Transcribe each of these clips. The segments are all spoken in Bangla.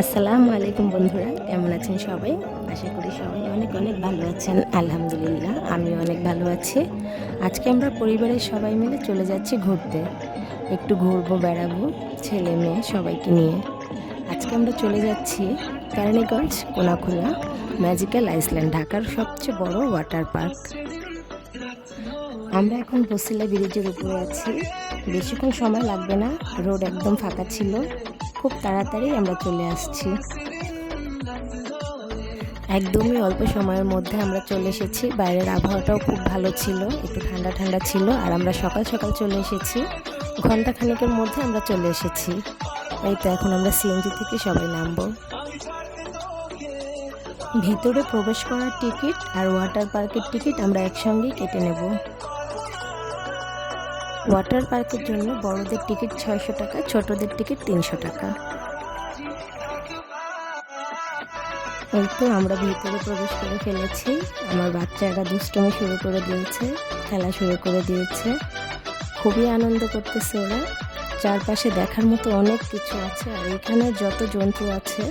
আসসালামু আলাইকুম বন্ধুরা, কেমন আছেন সবাই? আশা করি সবাই অনেক অনেক ভালো আছেন, আলহামদুলিল্লাহ আমি অনেক ভালো আছি। আজকে আমরা পরিবারের সবাই মিলে চলে যাচ্ছি ঘুরতে। একটু ঘুরবো, বেড়াবো, ছেলে মেয়ে সবাইকে নিয়ে। আজকে আমরা চলে যাচ্ছি কেরানীগঞ্জ কোনাখোলা ম্যাজিক্যাল আইসল্যান্ড, ঢাকার সবচেয়ে বড় ওয়াটার পার্ক। আমরা এখন বসিলা ব্রিজের উপরে আছি। বেশিক্ষণ সময় লাগবে না, রোড একদম ফাঁকা ছিল। খুব তাড়াতাড়ি আমরা চলে আসছি। একদমই অল্প সময়ের মধ্যে আমরা চলে এসেছি। বাইরের আবহাওয়াটাও খুব ভালো ছিল, একটু ঠান্ডা ঠান্ডা ছিল, আর আমরা সকাল সকাল চলে এসেছি। ঘণ্টা খানেকের মধ্যে আমরা চলে এসেছি। এই তো এখন আমরা সিএনজি থেকে সবাই নামবো। ভিতরে প্রবেশ করার টিকিট আর ওয়াটার পার্কের টিকিট আমরা একসঙ্গেই কেটে নেব। ওয়াটার পার্কের জন্য বড়দের টিকিট ছয়শো টাকা, ছোটদের টিকিট তিনশো টাকা। এই তো আমরা ভিতরে প্রবেশ করে ফেলেছি। আমার বাচ্চারা দুষ্টমি শুরু করে দিয়েছে, খেলা শুরু করে দিয়েছে। খুবই আনন্দ করতেছে ওরা। চারপাশে দেখার মতো অনেক কিছু আছে, আর এখানে যত জন্তু আছে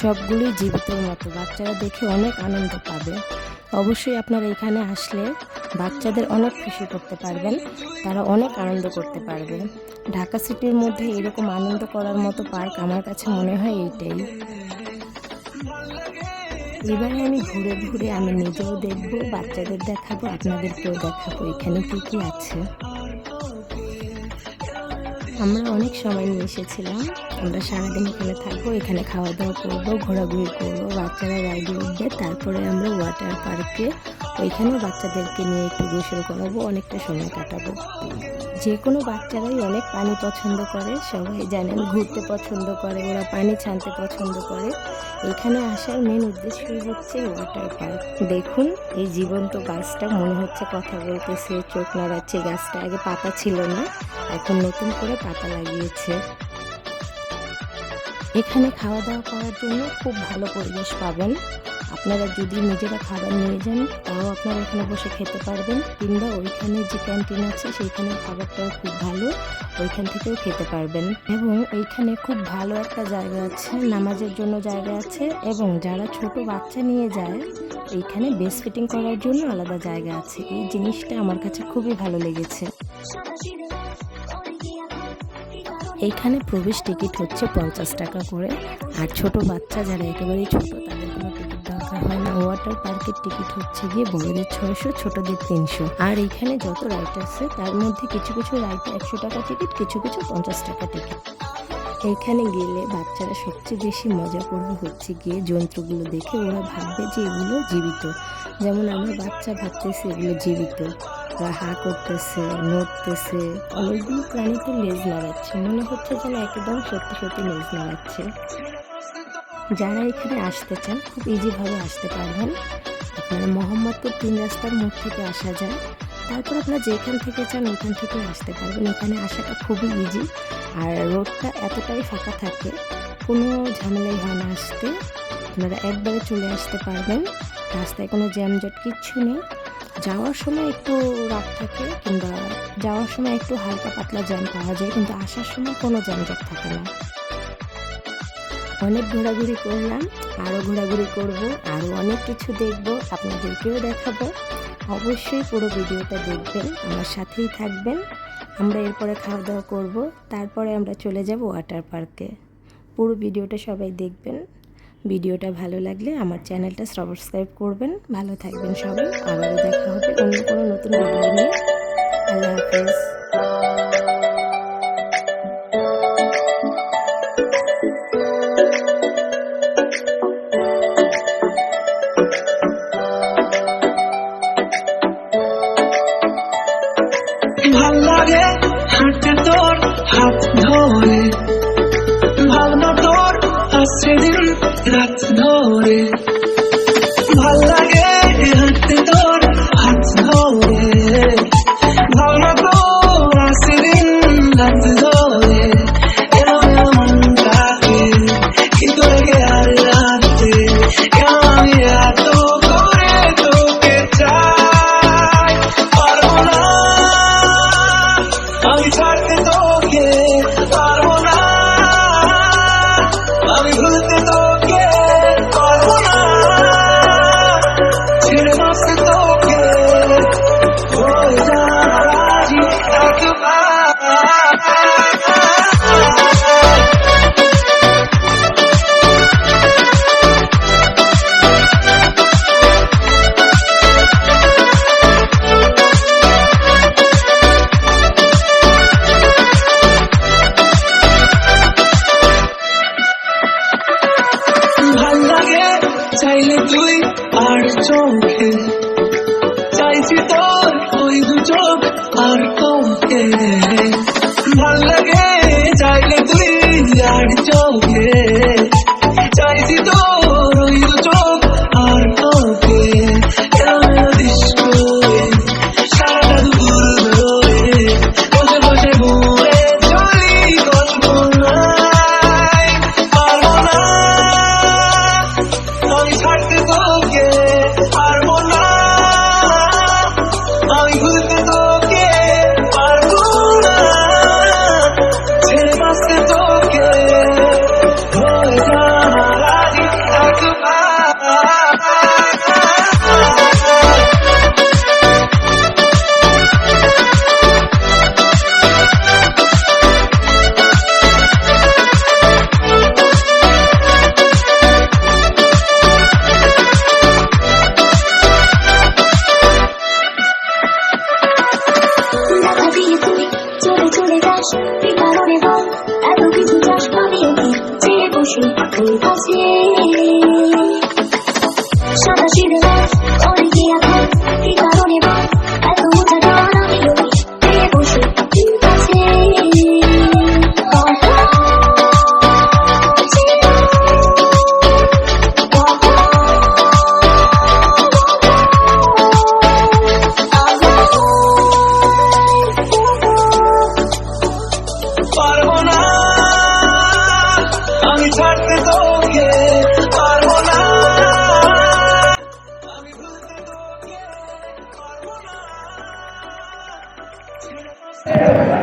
সবগুলোই জীবিতর মতো। বাচ্চারা দেখে অনেক আনন্দ পাবে। অবশ্যই আপনারা এখানে আসলে বাচ্চাদের অনেক খুশি করতে পারবেন, তারা অনেক আনন্দ করতে পারবে ঢাকা সিটির মধ্যে এরকম আনন্দ করার মতো পার্ক আমার কাছে মনে হয় এইটাই। এবারে আমি ঘুরে ঘুরে আমি নিজেও দেখব, বাচ্চাদের দেখাবো, আপনাদেরকেও দেখাবো এখানে কী কী আছে। আমরা অনেক সময় নিয়ে এসেছিলাম, আমরা সারাদিন এখানে থাকব, এখানে খাওয়া দাওয়া করব, ঘোরাঘুরি করব, বাচ্চারা রাইডে উঠবে, তারপরে আমরা ওয়াটার পার্কে ওইখানে বাচ্চাদেরকে নিয়ে একটু গোসল করাবো, অনেকটা সময় কাটাবো। যে কোনো বাচ্চারাই অনেক পানি পছন্দ করে, সবাই জানেন ঘুরতে পছন্দ করে, ওরা পানি ছানতে পছন্দ করে। এখানে আসার মেন উদ্দেশ্যই হচ্ছে ওয়াটার পার্ক দেখুন, এই জীবন্ত গাছটা, মনে হচ্ছে কথা বলতেছে, চোখ নাড়াচ্ছে, গাছটা আগে পাতা ছিল না, এখন নতুন করে পাতা লাগিয়েছে। এখানে খাওয়া দাওয়া করার জন্য খুব ভালো পরিবেশ পাবেন। আপনারা যদি নিজেরা খাবার নিয়ে যান, তাও আপনারা ওখানে বসে খেতে পারবেন। কিংবা ওইখানে যে ক্যান্টিন আছে সেইখানে খাবারটাও খুব ভালো, ওইখান থেকেও খেতে পারবেন। এবং এইখানে খুব ভালো একটা জায়গা আছে, নামাজের জন্য জায়গা আছে, এবং যারা ছোট বাচ্চা নিয়ে যায়, এইখানে বেস ফিটিং করার জন্য আলাদা জায়গা আছে। এই জিনিসটা আমার কাছে খুবই ভালো লেগেছে। এইখানে প্রবেশ টিকিট হচ্ছে পঞ্চাশ টাকা করে। আর ছোট বাচ্চা যারা একেবারেই ছোট দরকার হয় ওয়াটার পার্কের টিকিট হচ্ছে গিয়ে বড়দের ছয়শো, ছোটদের তিনশো। আর এইখানে যত রাইড আছে, তার মধ্যে কিছু কিছু রাইড একশো টাকা টিকিট, কিছু কিছু পঞ্চাশ টাকা টিকিট। এইখানে গেলে বাচ্চারা সবচেয়ে বেশি মজা করবে হচ্ছে গিয়ে জন্তুগুলো দেখে ওরা ভাববে যে এগুলো জীবিত। যেমন আমার বাচ্চা ভাবতেছে এগুলো জীবিত। ওরা হা করতেছে, নড়তেছে, অনেকগুলো প্রাণী তো লেজ নাড়াচ্ছে। মনে হচ্ছে যেন একদম সত্যি সত্যি লেজ নাড়াচ্ছে। যারা এখানে আসতে চান, খুব ইজিভাবে আসতে পারবেন। আপনারা মোহাম্মদপুর তিন রাস্তার মোড় থেকে আসা যায়। তারপর আপনারা যেখান থেকে চান ওইখান থেকে আসতে পারবেন। এখানে আসাটা খুবই ইজি আর রোডটা এতটাই ফাঁকা থাকে, কোনো ঝামেলাই হয় না আসতে। আপনারা একবারে চলে আসতে পারবেন। রাস্তায় কোনো জ্যামজট কিচ্ছু নেই। যাওয়ার সময় একটু রাত থাকে কিংবা যাওয়ার সময় একটু হালকা পাতলা জ্যাম পাওয়া যায়, কিন্তু আসার সময় কোনো জ্যামজট থাকে না। অনেক ঘোরাঘুরি করলাম আরও ঘোরাঘুরি করব আরও অনেক কিছু দেখব, আপনাদেরকেও দেখাবো। অবশ্যই পুরো ভিডিওটা দেখবেন, আমার সাথেই থাকবেন। আমরা এরপরে খাওয়া দাওয়া করব, তারপরে আমরা চলে যাব ওয়াটার পার্কে। পুরো ভিডিওটা সবাই দেখবেন। ভিডিওটা ভালো লাগলে আমার চ্যানেলটা সাবস্ক্রাইব করবেন। ভালো থাকবেন সবাই, আবারও দেখা হবে অন্য কোনো নতুন ভিডিও নিয়ে। আল্লাহ হাফেজ। ভালো লাগে তোকে পারব না